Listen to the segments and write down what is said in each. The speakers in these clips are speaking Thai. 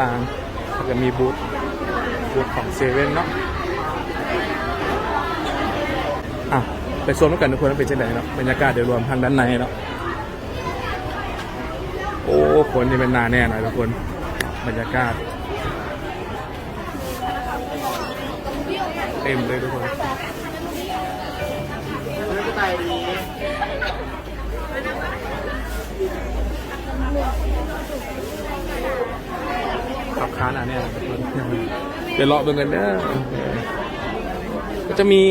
ต่างแล้วก็มีบูธบูธของเซเว่นเนาะอะไปโซนกันทุกคนเป็นเช่นไรเนาะบรรยากาศโดยรวมทางด้านในเนาะโอ้คนนี่เป็นนาแน่หน่อยทุกคนบรรยากาศเต็มเลยทุกคน ค้านอะเนี่ยทุกคนเดี๋ยวเลาะเบิ่งกันเด้อก็จะมี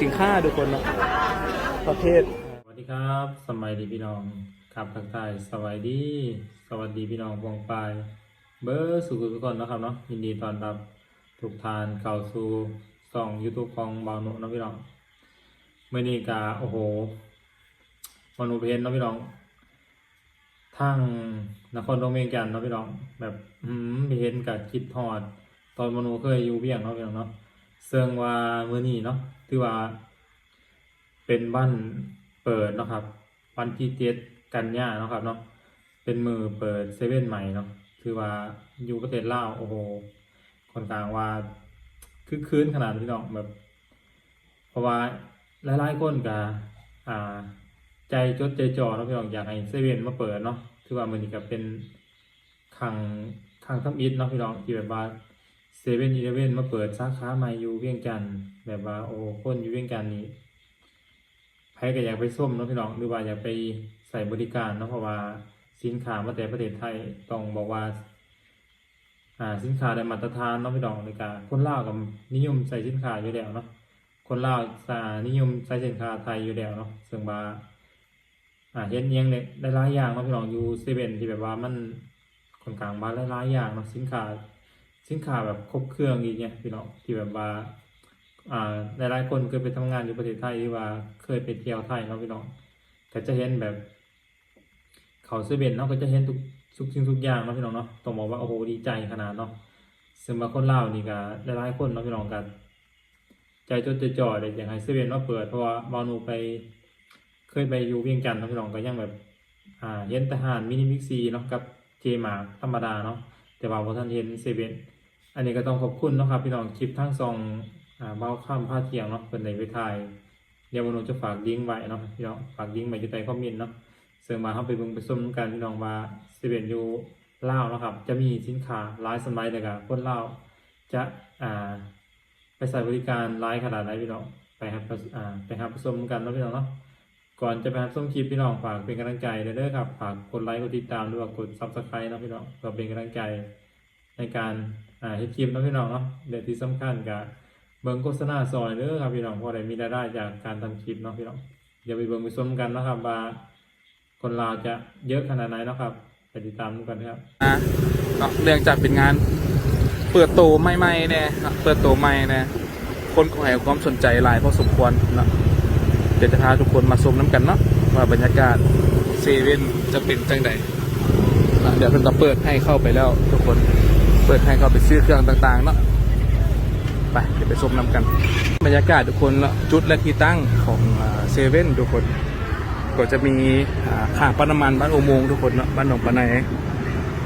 สินค้าทุกคนเนาะประเภทสวัสดีครับ สมัยดีพี่น้องขับทางใต้สวัสดี สวัสดีพี่น้องวงปลาย เบอร์สุขุทุกคนนะครับเนาะยินดีต้อนรับทุกทานเข้าสู่ส่องยูทูบของบาวนุนะพี่น้องเมื่อนี้กาโอ้โหมนุเพนนะพี่น้องทางนครหลวงเวียงจันทน์นะพี่น้อง แบบอืมไปเห็นกับคิดทอด ตอนมนุเคยอยู่เวียงเนาะพี่น้องเนาะเซิงว่าเมื่อนี้เนาะที่ว่า เป็นบ้านเปิดเนาะครับ วันที่เจ็ดกันยาเนาะครับเนาะเป็นมือเปิดเซเว่นใหม่เนาะคือว่าอยู่ประเทศลาวโอ้โหคนข้างว่าคึกคืนขนาดพี่น้องแบบ เพราะว่าหลายๆคนก็อ่า ใจจดใจจ่อเนาะพี่น้องอยากให้เซเว่นมาเปิดเนาะคือว่ามันนี่ก็เป็น ครั้งครั้งทำอิฐเนาะพี่น้องที่แบบว่าเซเว่นอีเลเว่นมาเปิดสาขาใหม่อยู่เวียงจันทน์แบบว่าโอ้คนอยู่เวียงจันทน์นี่ใครก็อยากไปส้มเนาะพี่น้องหรือว่าอยากไปใส่บริการเนาะเพราะว่าสินค้ามาแต่ประเทศไทยต้องบอกว่าอ่าสินค้าได้มาตรฐานเนาะพี่น้องในการคนลาวกับนิยมใส่สินค้าอยู่แล้วเนาะคนลาวสานิยมใส่สินค้าไทยอยู่แล้วเนาะซึ่งว่าอ่าเห็นเอียงเนี่ยได้หลายอย่างเนาะพี่น้องอยู่เซเว่นที่แบบว่ามัน ค่อนข้างมาหลายๆอย่างเนาะสินค้าสินค้าแบบครบเครื่องอีกเนี่ยพี่น้องที่แบบว่าอ่าหลายๆคนเคยไปทำงานอยู่ประเทศไทยหรือว่าเคยไปเที่ยวไทยเนาะพี่น้องก็จะเห็นแบบ เขาเซเว่นเนาะก็จะเห็นทุกทุกสิ่งทุกอย่างเนาะพี่น้องเนาะต้องบอกว่าโอ้โหดีใจขนาดเนาะซึ่งบางคนเล่านี่ก็หลายๆคนเนาะพี่น้องกัน ใจจดใจจ่อเลยอย่างไฮเซเว่นมาเปิดเพราะว่าบานูไป เคยไปอยู่เวียงจันทน์เนาะพี่น้องก็ยังแบบอ่าเห็นทหารมินิมิกซีเนาะกับ เจมาร์ธรรมดาเนาะแต่ว่าพอท่านเห็นเซเว่นอันนี้ก็ต้องขอบคุณเนาะครับ พี่น้องคลิปทั้งซองเบ้าข้ามผ้าเทียงเนาะเป็นในเวทายเดี๋ยวมโนจะฝากลิงไว้เนาะพี่น้องฝากลิงไว้อยู่ใต้คอมเมนต์เนาะเสริมมาเข้าไปเบิ่งไปชมกันพี่น้องว่าเซเว่นยูเลาเนาะครับ จะมีสินค้าหลายสมัยเลยกับคนเลาจะอ่าไปใส่บริการหลายขนาดไหนพี่น้องไปครับอ่าไปครับชมกันเนาะพี่น้องเนาะ ก่อนจะไปรับชมคลิปพี่น้องฝากเป็นกำลังใจเด้อครับฝากกดไลค์กดติดตามด้วยกดซับสไครต์นะพี่น้องเพื่อเป็นกำลังใจในการอ่าคลิปนะพี่น้องเนาะเดี๋ยวที่สำคัญกับเบิ่งโฆษณาซอยเด้อครับพี่น้องเพราะได้มีรายได้จากการทำคลิปเนาะพี่น้องอย่าไปเบิ่งไปชมกันนะครับว่าคนลาวจะเยอะขนาดไหนเนาะครับไปติดตามดูกันครับนะเนาะเรื่องจากเป็นงาน เปิดโตใหม่ๆเนี่ยเนาะเปิดโตใหม่เนี่ยคนก็ให้ความสนใจหลายพอสมควรเนาะ เดี๋ยวจะพาทุกคนมาชมน้ำกันเนาะว่าบรรยากาศเซเว่นจะเป็นจังใดอะเดี๋ยวเพิ่นจะเปิดให้เข้าไปแล้วทุกคนเปิดให้เข้าไปซื้อเครื่องต่างๆเนาะไปเดี๋ยวไปชมน้ำกันบรรยากาศทุกคนละจุดและที่ตั้งของเซเว่นทุกคนก็จะมีอ่าข่างปั๊มน้ำมันบ้านโอโมงค์ทุกคนเนาะบ้านหนองปะไน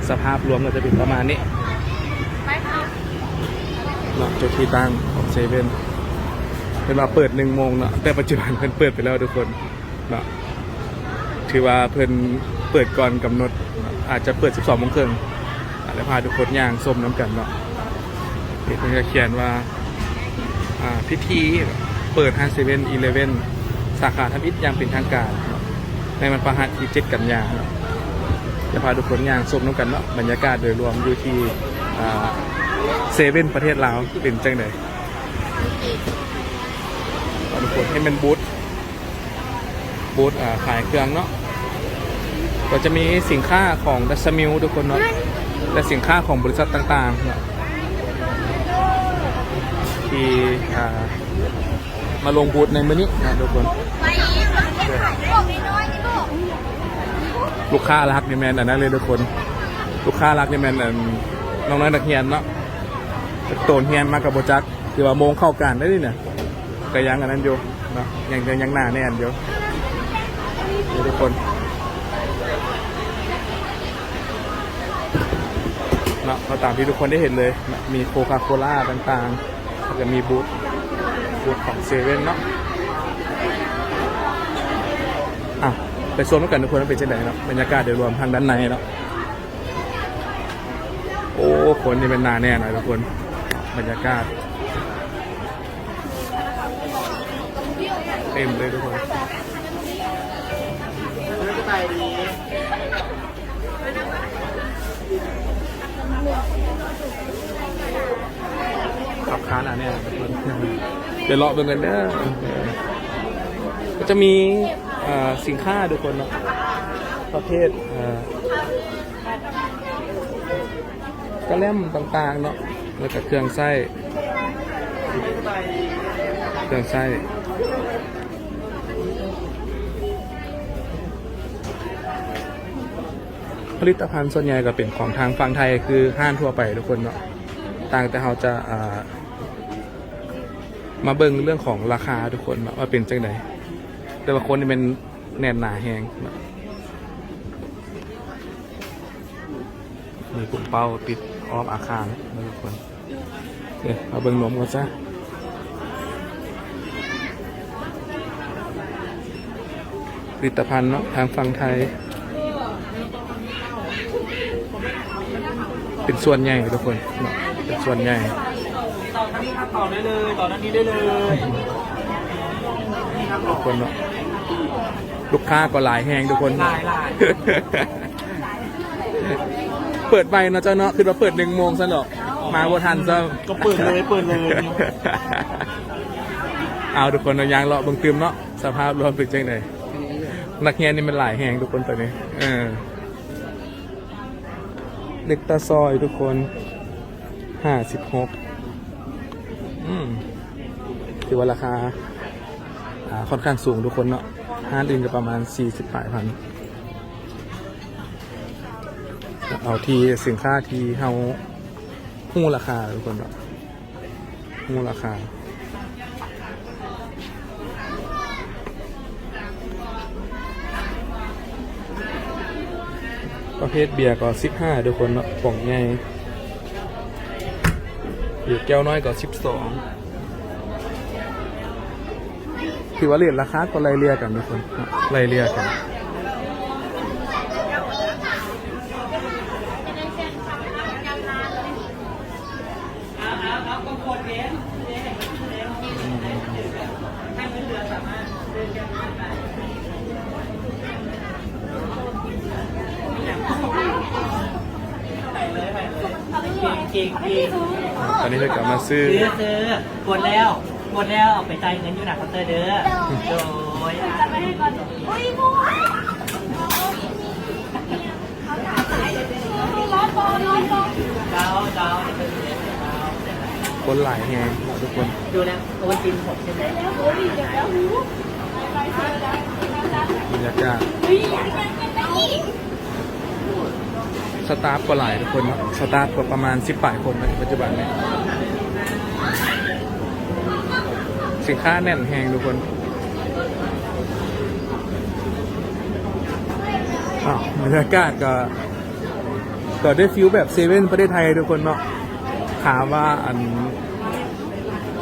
สภาพรวมก็จะเป็นประมาณนี้เนาะจุดที่ตั้งของเซเว่น เป็นว่าเปิดหนึ่งโมงเนาะแต่ปัจจุบันเพิ่นเปิดไปแล้วทุกคนเนาะถือว่าเพิ่นเปิดก่อนกำหนด อาจจะเปิด 12โมงครึ่งแล้วพาทุกคนย่างส้มน้ำกันเนาะเพิ่นก็เขียนว่าพิธีเปิด5 7 e 11สาขาทำอิฐย่างเป็นทางการ ในวันประหัสที่เจ็ดกันยานจะพาทุกคนย่างชมน้ำกันเนาะบรรยากาศโดยรวมอยู่ที่เซเว่นประเทศลาวเป็นจังไดพา ทุกคนให้มันบูธบูธอ่าขายเครื่องเนาะก็จะมีสินค้าของดัชมิลทุกคนเนาะและสินค้าของบริษัทต่างๆเนาะที่อ่ามาลงบูธในมื้อนี้นะทุกคนลูกค้ารักนี่แมนอันนั้นเลยทุกคน ลูกค้ารักนี่แมนอันน้องน้อยนักเรียนเนาะโตนเฮียนมากับโบจักคือว่าโมงเข้ากันได้ดิเนี่ย ก็ยังอันนั้นอยู่เนาะยังยังยังหนาแน่นอยู่ทุกคนเนาะก็ตามที่ทุกคนได้เห็นเลย มีโคคาโคล่าต่างๆแล้วก็มีบูธบูธของเซเว่นเนาะอะไปชมกันทุกคนว่าเป็นจังไดเนาะบรรยากาศโดยรวมทางด้านในเนาะโอ้คนนี่เป็นหนาแน่หน่อยทุกคน บรรยากาศ เต็มเลยทุกคนขับค้านอะเนี่ยทุกคนเดี๋ยวเลาะเบิ่งกันเด้อก็จะมีเอ่อสินค้าทุกคนเนาะประเภทเอ่อกระแลมต่างๆเนาะแล้วก็เครื่องไส้เครื่องไส้ ผลิตภัณฑ์ส่วนใหญ่ก็เป็นของทางฝั่งไทยคือห้านทั่วไปทุกคนเนาะต่างแต่เราจะามาเบิ่งเรื่องของราคาทุกคนว่าเป็นจังไดแต่ว่าคนนี่เป็นแน่นหนาแหงเนะมีกลุ่มเป้าปิดอ้อมอาคารนะทุกคนเดี๋ยวเอาเบิ่งนมกันซะผลิตภัณฑ์เนาะทางฝั่งไทย เป็นส่วนใหญ่ทุกคนเนาะเป็นส่วนใหญ่ต่อนี้ครับต่อได้เลยต่อด้านนี้ได้เลยทุกคนเนาะลูกค้าก็หลายแหงทุกคนลายลายเปิดไปเนาะเจ้าเนาะคือว่าเปิดหนึ่งโมงซะหรอกมาบ่ทันซะก็เปิดเลยเปิดเลย เอาทุกคนเอายางเลาะเบิ่งตืมเนาะสภาพรวมเป็นจังไดนักเรียนนี่มันหลายแหงทุกคนตอนนี้ เออ เด็กตาซอยทุกคนห้าสิบหกอืมถือว่าราคาอ่าค่อนข้างสูงทุกคนเนาะห้านอื่นก็ประมาณ40ปลายพันเอาทีสินค้าทีเฮาหู้ราคาทุกคนเนาะหู้ราคา ประเภทเบียร์ก็15ทุกคนเนาะป่องใหญ่เบียร์แก้วน้อยก็12ถือว่าเรียนราคาก็ไล่เรียกันทุกคนเนาะไล่เรียกัน เก่งเก่งตอนนี้เรากลับมาซื้อซื้อซื้อกดแล้วกดแล้วเอาไปจ่ายเงินอยู่หน้าเคาน์เตอร์เด้อโดยจะไปให้ก่อนอุ้ยบัวร้อนบอลร้อนบอลเจ้าเจ้าจะเป็นเจ้าคนหลายแฮงเนาะทุกคน ดูแล้วโอ้ยกินผมใช่ไหมแล้วโอ้ยเดี๋ยวแล้วหูบรรยากาศ สตาฟก็หลายทุกคนเนาะสตาฟก็ประมาณ10ปลายคนในปัจจุบันนี้สินค้าแน่นแฮงทุกคนอ้าบรรยากาศก็ก็ได้ฟิลแบบเซเว่นประเทศไทยทุกคนเนาะถามว่าอัน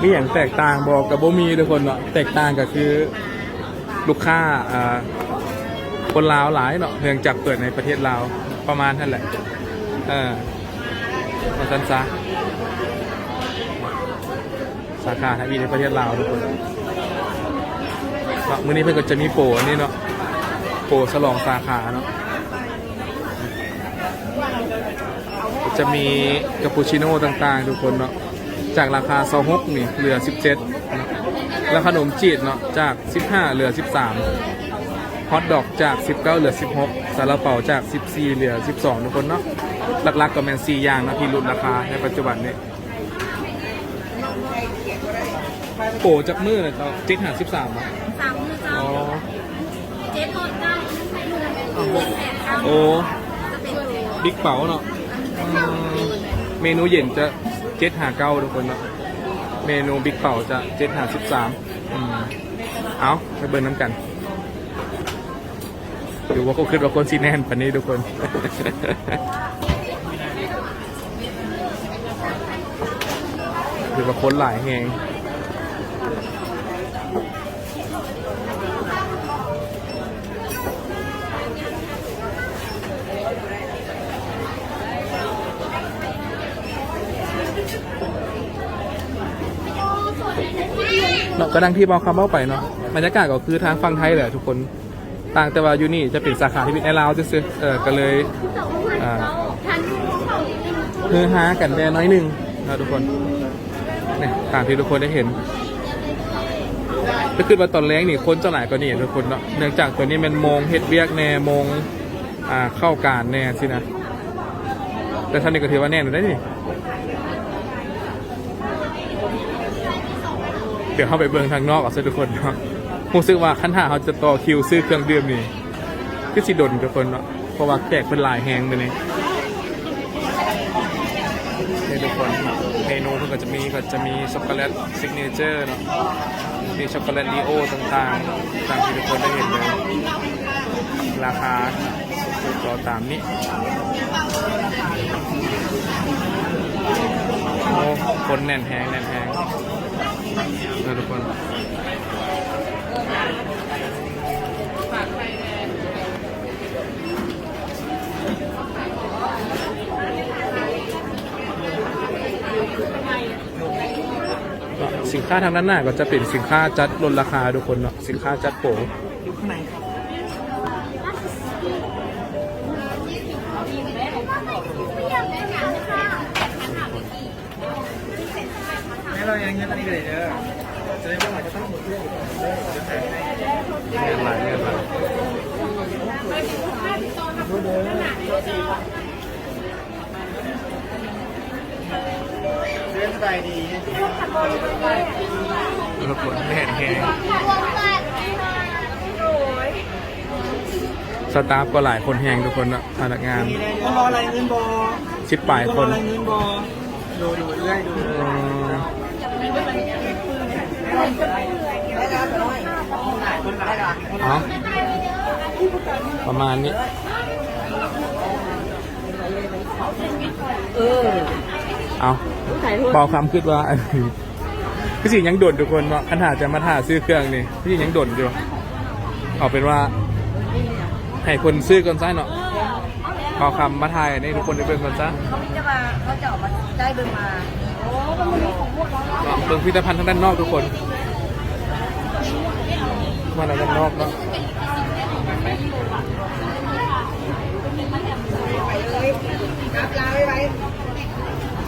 มีอย่างแตกต่างบอกกับโบมีทุกคนเนาะแตกต่างก็คือลูกค้าอ่า คนลาวหลายเนาะเนื่องจากเปิดในประเทศลาวประมาณนั่นแหละเออมาซันซะสาขาทวีในประเทศลาวทุกคนมื้อนี้เพื่อนก็จะมีโปรนนี้เนาะโปรฉลองสาขาเนาะจะมีกาปูชิโน่ต่างๆ ทุกคนเนาะจากราคา26นี่เหลือ 17เนาะแล้วขนมจีดเนาะจาก 15 เหลือ 13 ฮอทดอกจาก 19 เหลือ 16ซาลาเปาจาก 14 เหลือ 12 ทุกคนเนาะหลักๆก็แมน4อย่างนะที่ลดราคาในปัจจุบันนี้โปรจากมือเลยต่อจิตหา13อะสามมืออ๋เจ้าอเจ็ดโทษเก้าเจ็ดแปดเก้าโอ้จะเป็นโลบิ๊กเป๋าเนาะอืมเมนูเย็นจะเจ็ดหาเก้าทุกคนเนาะเมนูบิ๊กเป๋าจะเจ็ดหาสิบสามเอาไปเบิร์นน้ำกัน ดูว่าเขาคิดว่าคนซีแนนปันนี้ทุกคนหรือว่าคนหลายแหงเนาะก็ดังที่บอกคำเบ้าไปเนาะบรรยากาศก็คือทางฝั่งไทยแหละทุกคน ต่างแต่ว่าอยู่นี่จะเป็นสาขาที่เป็นแอร์ลาวซื่อเออก็เลยอ่าเฮือฮากันแน่น้อยหนึ่งนะทุกคนเนี่ยตามที่ทุกคนได้เห็นก็คือว่าตอนแรกนี่คนจ้าหลายก็นี่ทุกคนเนาะเนื่องจากตัวนี้มันมงเฮ็ดเวียกแน่มงอ่าเข้าการแน่สินะ แต่ท่านนี้ก็ถือว่าแน่นได้นี่เดี๋ยวเข้าไปเบิ่งทางนอกอะทุกคนเนาะ รู้สึกว่าขั้นหาเขาจะต่อคิวซื้อเครื่องดื่มนี่คือสิดนทุกคนเนาะเพราะว่าแขกเป็นหลายแหงเลยนี่ให้ทุกคนเมนูเพิ่นก็จะมีก็จะมีช็อกโกแลตซิกเนเจอร์เนาะมีช็อกโกแลตลีโอต่างๆตามที่ทุกคนได้เห็นเลย ราคาก็ตามนี้โอ้คนแน่นแหงแน่นแหงทุกคน สินค้าทางด้านหน้าก็จะเป็นสินค้าจัดลดราคาทุกคนเนาะสินค้าจัดโปรเงินหลายเงินหลยเงินหลายทุกคนแน่นแหงสตาฟก็หลายคนแหงทุกคนเนาะพนักงานก็รออะไรเงินบอชิดปลายก็ครอนอะไรเงินบอดูดูเรื่อยดูอืม เอาประมาณนี้ เออ เอาเบาคำคิดว่าพี่สิยังโดดทุกคนเนาะคันหาจะมาถ่าซื้อเครื่องนี่พี่สิยังโดดอยู่ เอาเป็นว่า ให้คนซื้อก่อนซะเนาะเบาคำมาถ่ายให้ทุกคนได้เบิ่งก่อนซะเขาจะมาเขาจะออกมาได้เดินมา เนาะเบิ่งพิพิธภัณฑ์ทางด้านนอกทุกคนมาทางด้านนอกเนาะรับลาไว้ไว้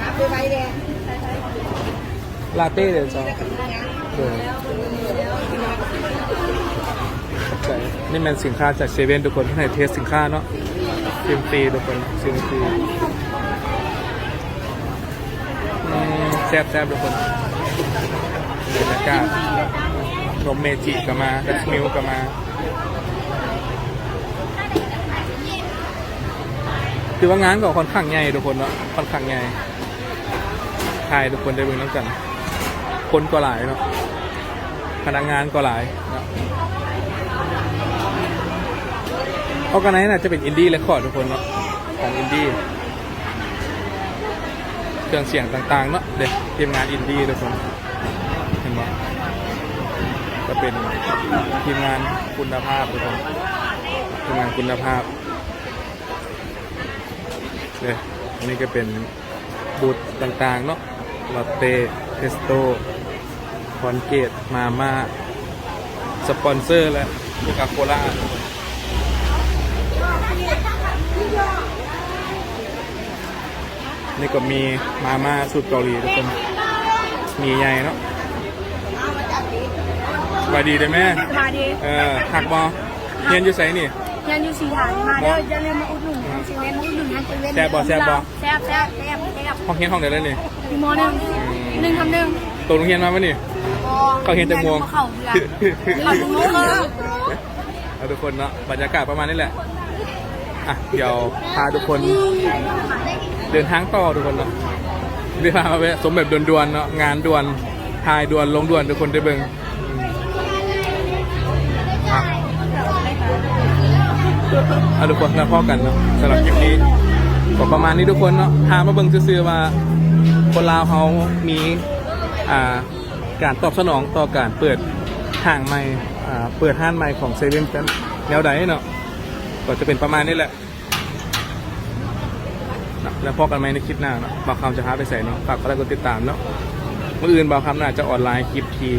รับไว้ไว้เลยลาเต้เดี๋ยวจะเดี๋ยวขอบใจนี่มันสินค้าจากเซเว่นทุกคนที่ไหนเทสสินค้าเนาะซิมฟรีทุกคนซิมฟรีอืมแซ่บแซ่บทุกคนบรรยากาศนมเมจิก็มาดัชมิลก็มาคือว่างานก็ค่อนข้างใหญ่ทุกคนเนาะค่อนข้างใหญ่ทายทุกคนได้เบิ่งน้ำกัน คนก็หลายเนาะพนักงานก็หลายเนาะออกันไนน่ะจะเป็นอินดี้เรคคอร์ดทุกคนเนาะของอินดี้ เครื่องเสียงต่างๆเนาะเด็กทีมงานอินดี้ทุกคนเห็นไหมก็เป็นทีมงานคุณภาพทุกคนทีมงานคุณภาพเนี่ยอันนี้ก็เป็นบูธต่างๆเนาะลอตเต้เทสโต้คอนเกตมาม่าสปอนเซอร์และโคคาโคล่า นี่ก็มีมาม่าสูตรเกาหลีทุกคน มีใหญ่เนาะสบายดีเด้อแม่ มาดิเออหักบอเรียนอยู่ไสนี่ ยันอยู่สี่ฐานมาเด้อจะเรียนมาอุดหนุนทางเซเว่นอุดหนุนทางเซเว่นแซ่บบ่แซ่บบ่ แซ่บแซ่บแซ่บแซ่บห้องเรียนห้องไหนแล้วนี่มีมอหนึ่งหนึ่งทำหนึ่งตัวโรงเรียนมาปะนี่ เขาเห็นจากมวง เขาเพื่อนเขาดูโมงเออเอาทุกคนเนาะบรรยากาศประมาณนี้แหละ อะ เดี๋ยวพาทุกคน เดินทางต่อทุกคนเนาะเดี๋ยวพามาแวะสมแบบด่วนๆเนาะงานด่วนทายด่วนลงด่วนทุกคนได้เบิ่งอะเอาทุกคนแล้วพอกันเนาะสำหรับคลิปนี้ก็ประมาณนี้ทุกคนเนาะพามาเบิ่งซื่อๆว่าคนลาวเขามีอ่าการตอบสนองต่อการเปิดห้างใหม่เปิดห้างใหม่ของเซเว่นเป็นแนวใดเนาะก็จะเป็นประมาณนี้แหละ แล้วพอกันไหมในคลิปหน้าเนาะบ่าวคำจะหาไปใส่เนาะฝากก็ได้กดติดตามเนาะเมื่ออื่นบ่าวคำน่าจะออนไลน์คลิปที่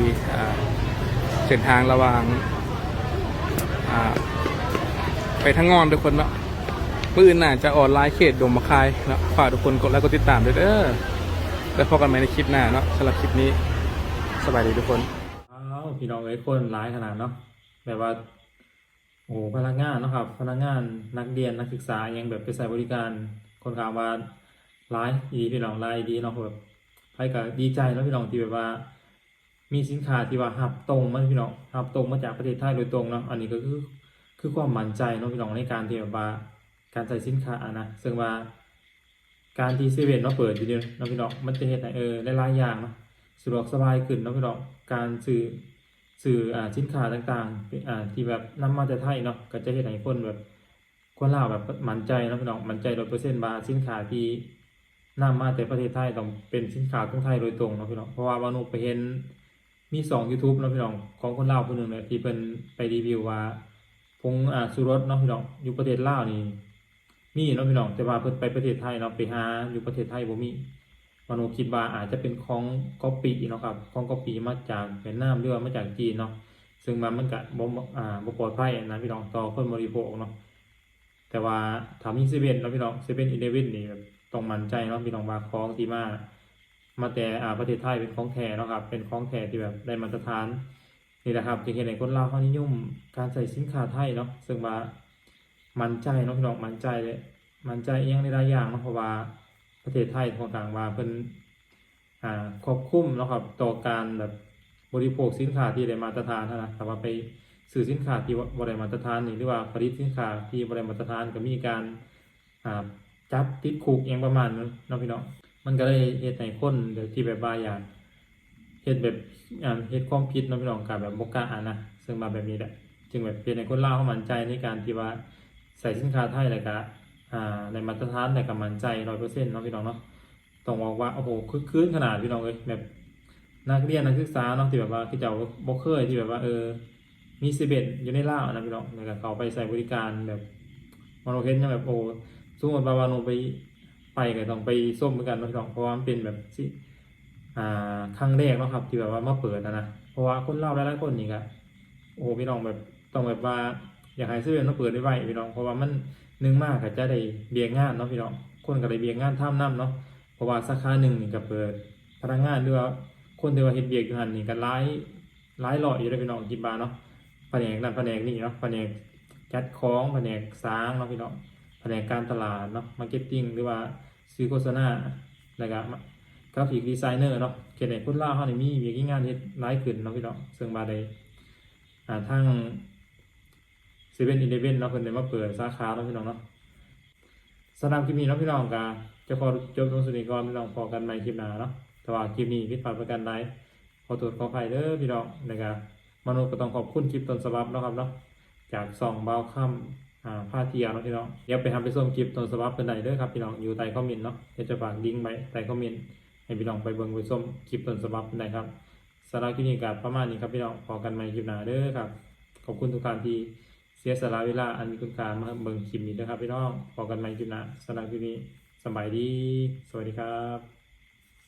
เส้นทางระหว่างไปทางงอนทุกคนเนาะเมื่ออื่นน่าจะออนไลน์เขตดงมะคายเนาะฝากทุกคนกดไลค์กดติดตามด้วยเด้อแล้วพบกันใหมในคลิปหน้าเนาะสำหรับคลิปนี้สบายดีทุกคนอ้าวพี่น้องเอ้ยคนร้ายขนาดเนาะแบบว่าโอ้พนักงานเนาะครับ พนักงานนักเรียนนักศึกษายังแบบไปใส่บริการ คนข่าวว่าร้ายดีพี่น้องร้ายดีเนาะแบบไปก็ดีใจเนาะพี่น้องที่แบบว่า มีสินค้าที่ว่าหับตรงมาพี่น้องหับตรงมาจากประเทศไทยโดยตรงเนาะอันนี้ก็คือคือความมั่นใจเนาะพี่น้องในการที่แบบว่าการใส่สินค้าอะนะซึ่งว่าการที่เซเว่นเนาะเปิดอยู่เดียวเนาะพี่น้องมันจะเห็นเออได้หลายอย่างเนาะสะดวกสบายขึ้นเนาะพี่น้องการซื้อซื้ออ่าสินค้าต่างๆอ่าที่แบบนำมาจากไทยเนาะก็จะเห็นให้คนแบบ คนลาวแบบมั่นใจนะพี่น้องมั่นใจร้อยเปอร์เซ็นต์ว่าสินค้าที่นำมาแต่ประเทศไทยต้องเป็นสินค้าของไทยโดยตรงนะพี่น้องเพราะว่าบานุไปเห็นมีสอง YouTube เนะพี่น้องของคนลาวคนหนึ่งเลยที่เป็นไปรีวิวว่าผงอ่าสุรสเนาะพี่น้องอยู่ประเทศลาวนี่มีเนาะพี่น้องแต่ว่าเพิ่นไปประเทศไทยเนาะไปหาอยู่ประเทศไทยบ่มีมโนคิดว่าอาจจะเป็นของก๊อปปี้เนาะครับของก๊อปปี้มาจากเวียดนามหรือว่ามาจากจีนเนาะซึ่งมันมันก็บ่อ่าบ่ปลอดภัยนะพี่น้องต่อคนบริโภคเนาะ แต่ว่าถามีเซเว่นเนาพี่น้องเซเว่นอีเลเว่นนี่ต้องมั่นใจเนาะพี่น้องว่าของที่มามาแต่อ่าประเทศไทยเป็นของแท้เนาะครับ เป็นของแท้ที่แบบได้มาตรฐานนี่แหละครับจึงเห็นให้คนลาวเขานิยมการใส่สินค้าไทยเนาะซึ่งว่ามั่นใจเนาะพี่น้องมั่นใจเลยมั่นใจเอียงในหลายอย่างเนาะเพราะว่าประเทศไทยของต่างว่าเพิ่นอ่าควบคุมเนาะครับต่อการแบบบริโภคสินค้าที่ได้มาตรฐานนะแต่ว่าไป ซื้อสินค้าที่บ่ได้มาตรฐานนี่หรือว่าผลิตสินค้าที่บ่ได้มาตรฐานก็มีการจับติดคุกเองประมาณนั้นเนาะพี่น้องมันก็เลยเฮ็ดให้คนเดี๋ยวที่แบบว่าอย่างเฮ็ดแบบเฮ็ดความผิดเนาะพี่น้องกับแบบบ่กาอ่านนะซึ่งมาแบบนี้แหละจึงแบบเป็นในคนเล่าเขามั่นใจในการที่ว่าใส่สินค้าไทยเลยก็อ่าในมาตรฐานแต่ก็มั่นใจร้อยเปอร์เซ็นต์เนาะพี่น้องเนาะต้องบอกว่าโอ้โหคึกคืนขนาดพี่น้องเลยแบบนักเรียนนักศึกษาเนาะที่แบบว่าที่เจ้าบ่เคยที่แบบว่าเออ มีสิบเบ็ดอยู่ในลานะพี่น้องแล้วก็เขาไปใส่บริการแบบมโนเห็นยังแบบโอ้สมมติว่าวาโนไปไปก็ต้องไปส้มเหมือนกันนะพี่น้องเพราะว่ามันเป็นแบบสิอ่าครั้งแรกเนาะครับ ที่แบบว่ามาเปิดนะนะเพราะว่าคนเล่าวหลายๆคนนี่ก็โอ้พี่น้องแบบต้องแบบว่าอยากให้ซื้อมาเปิดได้ไวพี่น้องเพราะว่ามันนึ่งมากก็จะได้เบียงงานเนาะพี่น้องคนก็ได้เบียงงานท่ามน้ำเนาะเพราะว่าสาขาหนึ่งนี่ก็เปิดพนักงานด้วยคนที่ว่าเฮ็ดเบียกอยู่หันนี่ก็หลายหลายร้อยอยู่เลยพี่น้องคิดบาเนาะ แผนกนั้นแผนกนี้เนาะแผนกจัดของแผนกสร้างเนาะพี่น้องแผนกการตลาดเนาะมาร์เก็ตติ้งหรือว่าซื้อโฆษณาแล้วก็กราฟิกดีไซเนอร์เนาะเขียนในคนล่าเขานี่มีเบีงานเฮ็ดหลายขึ้นเนาะพี่น้องซึ่งบาได้อ่าทางเซเว่นอีเลฟเว่นเราะเพิ่นได้มาเปิดสาขาเนาะพี่น้องเนาะสำหรับคลิปนี้เนาะพี่น้องกาจะขอจบตรงสุดนี้ก่อนพี่น้องพอกันใหม่คลิปหน้าเนาะแต่ว่าคลิปนี้ผิดพลาดประการใดขอโทษขออภัยเด้อพี่น้องนะครับ มนุษย์ก็ต้องขอบคุณคลิปต้นฉบับนะครับเนาะจากสองเบาค่ำอ่าผ้าเทียนะพี่น้องเดี๋ยวไปทำไปส่งคลิปต้นฉบับเป็นใดเด้อครับพี่น้องอยู่ใต้คอมเมนต์เนาะเดี๋ยวจะฝากลิงก์ไว้ใต้คอมเมนต์ให้พี่น้องไปเบิ่งไปส้มคลิปต้นฉบับเป็นใดครับสาระคลิปนี้ก็ประมาณนี้ครับพี่น้องพอกันใหม่คลิปหน้าเด้อครับขอบคุณทุกท่านที่เสียสละเวลาอันมีคุณค่ามาเบิ่งคลิปนี้นะครับพี่น้องพอกันใหม่คลิปหน้าสาระคลิปนี้สบายดี สวัสดีครับ